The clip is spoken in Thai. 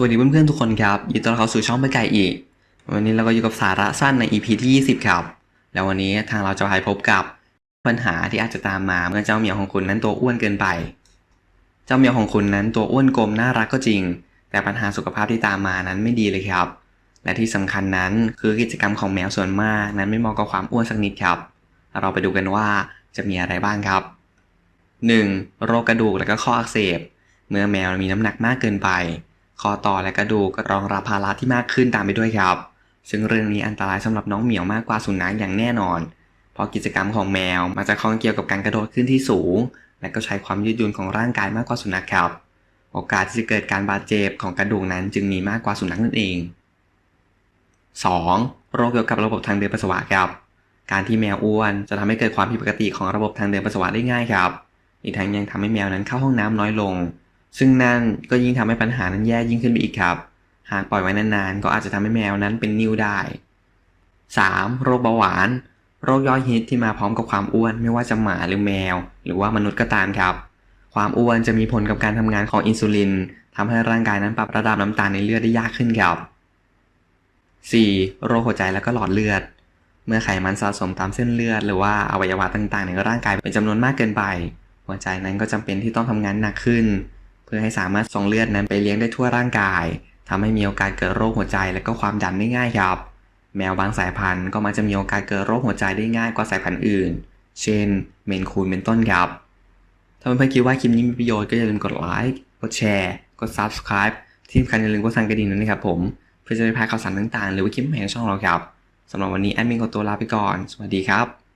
สวัสดีเพื่อนๆทุกคนครับยินดีต้อนรับเข้าสู่ช่องไปไก่อีก วันนี้เราก็อยู่กับสาระสั้นใน EP ที่ 20 ครับ แล้ววันนี้ทางเราจะไปพบกับปัญหาที่อาจจะตามมาเมื่อเจ้าเหมียวของคุณนั้นตัวอ้วนเกินไป เจ้าเหมียวของคุณนั้นตัวอ้วนกลมน่ารักก็จริง แต่ปัญหาสุขภาพที่ตามมานั้นไม่ดีเลยครับ และที่สำคัญนั้นคือกิจกรรมของแมวส่วนมากนั้นไม่เหมาะกับความอ้วนสักนิดครับ เราไปดูกันว่าจะมีอะไรบ้างครับ 1. โรคกระดูกและก็ข้ออักเสบ เมื่อแมวมีน้ำหนักมากเกินไปคอต่อและกระดูกก็รองรับภาระที่มากขึ้นตามไปด้วยครับ ซึ่งเรื่องนี้อันตรายสำหรับน้องเหมียวมากกว่าสุนัขอย่างแน่นอน เพราะกิจกรรมของแมวมันจะข้องเกี่ยวกับการกระโดดขึ้นที่สูง และก็ใช้ความยืดหยุ่นของร่างกายมากกว่าสุนัขครับ โอกาสที่จะเกิดการบาดเจ็บของกระดูกนั้นจึงมีมากกว่าสุนัขนั่นเอง 2. โรคเกี่ยวกับระบบทางเดินปัสสาวะครับ การที่แมวอ้วนจะทำให้เกิดความผิดปกติของระบบทางเดินปัสสาวะได้ง่ายครับ อีกทั้งยังทำให้แมวนั้นเข้าห้องน้ำน้อยลง ซึ่งนั่นก็ยิ่งทำให้ปัญหานั้นแย่ยิ่งขึ้นไปอีกครับ หากปล่อยไว้นานๆ ก็อาจจะทำให้แมวนั้นเป็นนิ่วได้ 3. โรคเบาหวาน โรคย่อยฮิตที่มาพร้อมกับความอ้วนไม่ว่าจะหมาหรือแมว หรือว่ามนุษย์ก็ตามครับ ความอ้วนจะมีผลกับการทำงานของอินซูลินทำให้ร่างกายนั้นปรับระดับน้ำตาลในเลือดได้ยากขึ้นครับ 4. โรคหัวใจและก็หลอดเลือด เมื่อไขมันสะสมตามเส้นเลือด หรือว่าอวัยวะต่างๆ ในร่างกายเป็นจำนวนมากเกินไป หัวใจนั้นก็จำเป็นที่ต้องทำงานหนักขึ้น เพื่อให้สามารถส่งเลือดนั้นไปเลี้ยงได้ทั่วร่างกายทำให้มีโอกาสเกิดโรคหัวใจและก็ความดันได้ง่ายครับ แมวบางสายพันธุ์ก็มักจะมีโอกาสเกิดโรคหัวใจได้ง่ายกว่าสายพันธุ์อื่น เช่น เมนคูนเป็นต้นครับ ถ้าเพื่อนๆคิดว่าคลิปนี้มีประโยชน์ก็อย่าลืมกดไลค์กดแชร์กด subscribe ที่สำคัญอย่าลืมกดสั่นกระดิ่งด้วยนะครับผม เพื่อจะได้พลาดข่าวสารต่างๆ หรือว่าคลิปใหม่ของช่องเราครับ สำหรับวันนี้แอดมินขอตัวลาไปก่อน สวัสดีครับ